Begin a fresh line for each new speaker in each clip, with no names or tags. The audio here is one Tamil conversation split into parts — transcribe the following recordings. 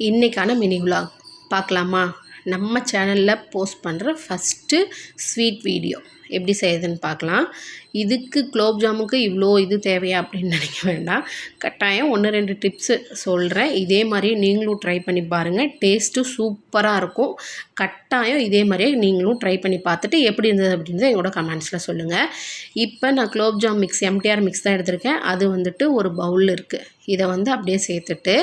இன்றைக்கான மினி விலாக் பார்க்கலாமா? நம்ம சேனலில் போஸ்ட் பண்ணுற ஃபஸ்ட்டு ஸ்வீட் வீடியோ எப்படி செய்யுதுன்னு பார்க்கலாம். இதுக்கு குலோப் ஜாமுக்கு இவ்வளோ இது தேவையா அப்படின்னு நினைக்க வேண்டாம். கட்டாயம் ஒன்று ரெண்டு டிப்ஸு சொல்கிறேன் இதே மாதிரியே நீங்களும் ட்ரை பண்ணி பாருங்கள் டேஸ்ட்டு சூப்பராக இருக்கும். கட்டாயம் இதே மாதிரியே நீங்களும் ட்ரை பண்ணி பார்த்துட்டு எப்படி இருந்தது அப்படின்றத எங்களோட கமெண்ட்ஸில் சொல்லுங்கள் இப்போ நான் gulab jam mix MTR mix தான் எடுத்திருக்கேன். அது வந்துட்டு ஒரு பவுல் இருக்குது இதை வந்து அப்படியே சேர்த்துட்டு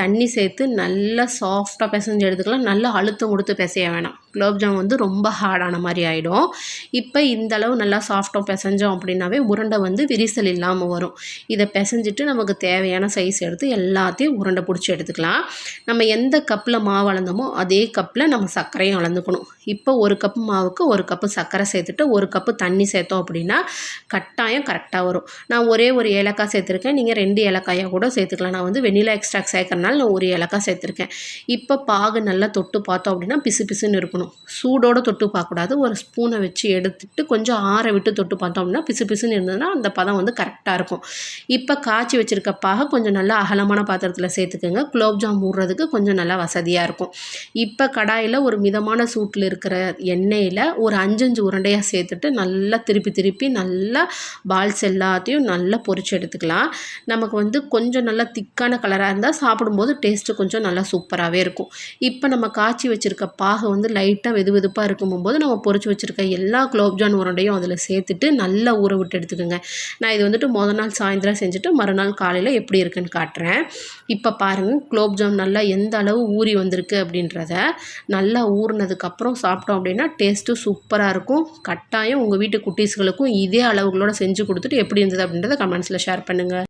தண்ணி சேர்த்து நல்லா சாஃப்டாக பிசைஞ்சு எடுத்துக்கலாம். நல்லா அழுத்தம் கொடுத்து பிசைய வேணாம். குலோப்ஜாம் வந்து ரொம்ப ஹார்டான மாதிரி ஆகிடும் இப்போ இந்த அளவு நல்லா சாஃப்டாக பிசைஞ்சோம் அப்படின்னாவே உருண்டை வந்து விரிசல் இல்லாமல் வரும். இதை பிசைஞ்சிட்டு நமக்கு தேவையான சைஸ் எடுத்து எல்லாத்தையும் உருண்டை பிடிச்சி எடுத்துக்கலாம். நம்ம எந்த கப்பில் மாவு அளந்தோமோ அதே கப்பில் நம்ம சர்க்கரையும் அளந்துக்கணும். இப்போ ஒரு கப் மாவுக்கு ஒரு கப்பு சர்க்கரை சேர்த்துட்டு ஒரு கப்பு தண்ணி சேர்த்தோம் அப்படின்னா கட்டாயம் கரெக்டாக வரும். நான் ஒரே ஒரு ஏலக்காய் சேர்த்துருக்கேன். நீங்கள் ரெண்டு ஏலக்காயாக கூட சேர்த்துக்கலாம். நான் வந்து வெண்ணிலா எக்ஸ்ட்ராக்ட் சேர்க்கறனால நான் ஒரு ஏலக்காய் சேர்த்துருக்கேன். இப்போ பாகு நல்லா தொட்டு பார்த்தோம் அப்படின்னா பிசு பிசுன்னு இருக்கணும். சூடோடு தொட்டு பார்க்கக்கூடாது. ஒரு ஸ்பூனை வச்சு எடுத்துட்டு கொஞ்சம் ஆற விட்டு தொட்டு பார்த்தோம் அப்படின்னா பிசு பிசுன்னு இருந்ததுன்னா அந்த பதம் வந்து கரெக்டாக இருக்கும். இப்போ காய்ச்சி வச்சுருக்க பாக கொஞ்சம் நல்லா அகலமான பாத்திரத்தில் சேர்த்துக்கோங்க. குலோப்ஜாம் ஊடுறதுக்கு கொஞ்சம் நல்லா வசதியாக இருக்கும். இப்போ கடாயில் ஒரு மிதமான சூட்டில் இருக்கிற எண்ணெயில் ஒரு அஞ்சஞ்சு உருண்டையாக சேர்த்துட்டு நல்லா திருப்பி திருப்பி நல்லா பால்ஸ் எல்லாத்தையும் நல்லா பொறிச்சு எடுத்துக்கலாம். நமக்கு வந்து கொஞ்சம் நல்லா திக்கான கலராக இருந்தால் சாப்பிடும்போது டேஸ்ட்டு கொஞ்சம் நல்லா சூப்பராகவே இருக்கும். இப்போ நம்ம காய்ச்சி வச்சுருக்க பாகை வந்து லைட் லைட்டாக வெது வெதுப்பாக இருக்கும்போது நம்ம பொரிச்சு வச்சுருக்க எல்லா குலோப்ஜான் உருண்டையும் அதில் சேர்த்துட்டு நல்லா ஊற விட்டு எடுத்துக்கோங்க. நான் இது வந்துட்டு மொதல் நாள் சாயந்தரம் செஞ்சுட்டு மறுநாள் காலையில் எப்படி இருக்குன்னு காட்டுறேன். இப்போ பாருங்கள் குலோப்ஜாம் நல்லா எந்த அளவு ஊறி வந்திருக்கு அப்படின்றத நல்லா ஊறினதுக்கப்புறம் சாப்பிட்டோம் அப்படின்னா டேஸ்ட்டு சூப்பராக இருக்கும். கட்டாயம் உங்கள் வீட்டு குட்டீஸ்களுக்கும் இதே அளவுகளோட செஞ்சு கொடுத்துட்டு எப்படி இருந்தது அப்படின்றத கமெண்ட்ஸில் ஷேர் பண்ணுங்கள்